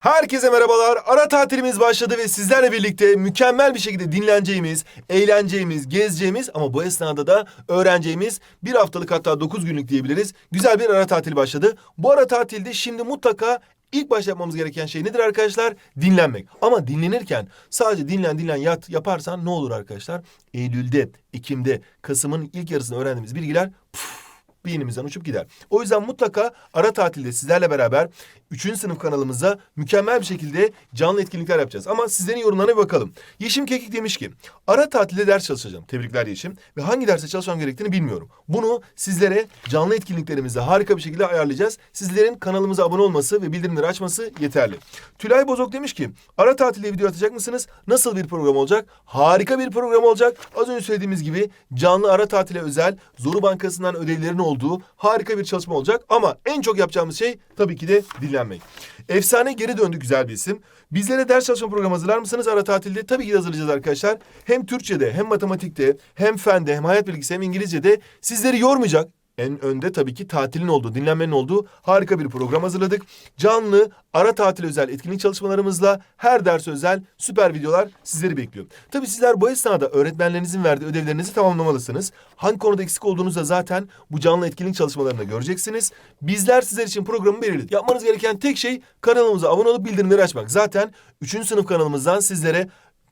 Herkese merhabalar. Ara tatilimiz başladı ve sizlerle birlikte mükemmel bir şekilde dinleneceğimiz, eğleneceğimiz, gezeceğimiz ama bu esnada da öğreneceğimiz bir haftalık hatta 9 günlük diyebiliriz. Güzel bir ara tatil başladı. Bu ara tatilde şimdi mutlaka ilk başta yapmamız gereken şey nedir arkadaşlar? Dinlenmek. Ama dinlenirken sadece dinlen dinlen yat yaparsan ne olur arkadaşlar? Eylül'de, Ekim'de, Kasım'ın ilk yarısında öğrendiğimiz bilgiler beynimizden uçup gider. O yüzden mutlaka ara tatilde sizlerle beraber 3. sınıf kanalımızda mükemmel bir şekilde canlı etkinlikler yapacağız. Ama sizlerin yorumlarına bir bakalım. Yeşim Kekik demiş ki ara tatilde ders çalışacağım. Tebrikler Yeşim. Ve hangi derse çalışmam gerektiğini bilmiyorum. Bunu sizlere canlı etkinliklerimizde harika bir şekilde ayarlayacağız. Sizlerin kanalımıza abone olması ve bildirimleri açması yeterli. Tülay Bozok demiş ki ara tatilde video atacak mısınız? Nasıl bir program olacak? Harika bir program olacak. Az önce söylediğimiz gibi canlı ara tatile özel Zoru Bankası'ndan ödevlerin olduğu harika bir çalışma olacak. Ama en çok yapacağımız şey tabii ki de dinlenmek. Efsane geri döndü güzel bir isim. Bizlere ders çalışma programı hazırlar mısınız ara tatilde? Tabii ki de hazırlayacağız arkadaşlar. Hem Türkçe'de hem matematikte hem fende hem hayat bilgisi hem İngilizce'de sizleri yormayacak. En önde tabii ki tatilin olduğu, dinlenmenin olduğu harika bir program hazırladık. Canlı, ara tatil özel etkinlik çalışmalarımızla her ders özel süper videolar sizleri bekliyor. Tabii sizler bu esnada öğretmenlerinizin verdiği ödevlerinizi tamamlamalısınız. Hangi konuda eksik olduğunuzda zaten bu canlı etkinlik çalışmalarında göreceksiniz. Bizler sizler için programı belirledik. Yapmanız gereken tek şey kanalımıza abone olup bildirimleri açmak. Zaten 3. sınıf kanalımızdan sizlere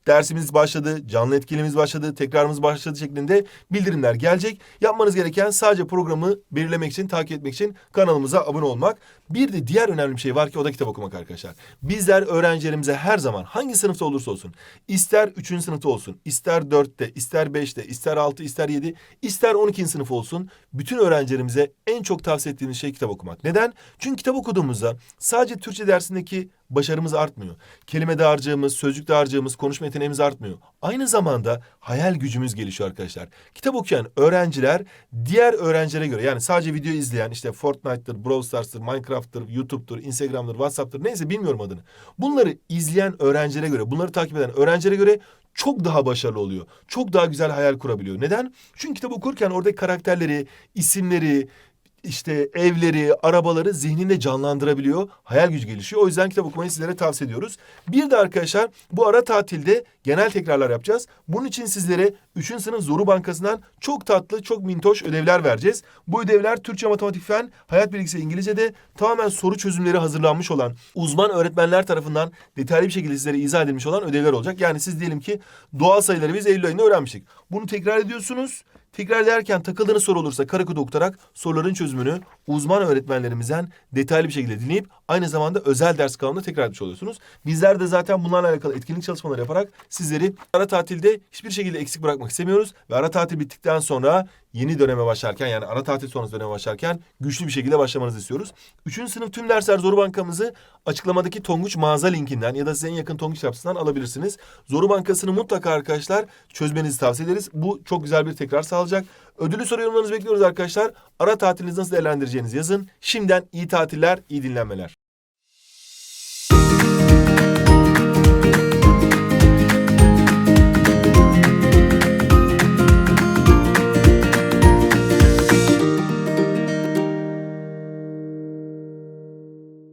dersimiz başladı, canlı etkinliğimiz başladı, tekrarımız başladı şeklinde bildirimler gelecek. Yapmanız gereken sadece programı belirlemek için, takip etmek için kanalımıza abone olmak. Bir de diğer önemli bir şey var ki o da kitap okumak arkadaşlar. Bizler öğrencilerimize her zaman hangi sınıfta olursa olsun, ister 3. sınıfta olsun, ister 4'te, ister 5'te, ister 6, ister 7, ister 12. sınıf olsun, bütün öğrencilerimize en çok tavsiye ettiğimiz şey kitap okumak. Neden? Çünkü kitap okuduğumuzda sadece Türkçe dersindeki başarımız artmıyor. Kelime dağarcığımız, sözcük dağarcığımız, konuşma yeteneğimiz artmıyor. Aynı zamanda hayal gücümüz gelişiyor arkadaşlar. Kitap okuyan öğrenciler diğer öğrencilere göre yani sadece video izleyen işte Fortnite'tır, Brawl Stars'tır, Minecraft'tır, YouTube'dur, Instagram'dır, WhatsApp'tır neyse bilmiyorum adını. Bunları izleyen öğrencilere göre, bunları takip eden öğrencilere göre çok daha başarılı oluyor. Çok daha güzel hayal kurabiliyor. Neden? Çünkü kitap okurken oradaki karakterleri, isimleri, işte evleri, arabaları zihninde canlandırabiliyor. Hayal gücü gelişiyor. O yüzden kitap okumayı sizlere tavsiye ediyoruz. Bir de arkadaşlar bu ara tatilde genel tekrarlar yapacağız. Bunun için sizlere 3. sınıf Zoru Bankası'ndan çok tatlı, çok mintoş ödevler vereceğiz. Bu ödevler Türkçe, matematik, fen, hayat bilgisi, İngilizce'de tamamen soru çözümleri hazırlanmış olan uzman öğretmenler tarafından detaylı bir şekilde sizlere izah edilmiş olan ödevler olacak. Yani siz diyelim ki doğal sayıları biz Eylül ayında öğrenmiştik. Bunu tekrar ediyorsunuz. Tekrar ederken takıldığınız soru olursa karakodu okutarak soruların çözümünü uzman öğretmenlerimizden detaylı bir şekilde dinleyip aynı zamanda özel ders kanalında tekrar etmiş oluyorsunuz. Bizler de zaten bunlarla alakalı etkinlik çalışmaları yaparak sizleri ara tatilde hiçbir şekilde eksik bırakmak istemiyoruz. Ve ara tatil bittikten sonra yeni döneme başlarken yani ara tatil sonrası döneme başlarken güçlü bir şekilde başlamanızı istiyoruz. Üçüncü sınıf tüm dersler Zoru Bankamızı açıklamadaki Tonguç mağaza linkinden ya da size en yakın Tonguç yapısından alabilirsiniz. Zoru Bankası'nı mutlaka arkadaşlar çözmenizi tavsiye ederiz. Bu çok güzel bir tekrar sağlayacak. Ödülü soru yorumlarınızı bekliyoruz arkadaşlar. Ara tatilinizi nasıl değerlendireceğinizi yazın. Şimdiden iyi tatiller, iyi dinlenmeler.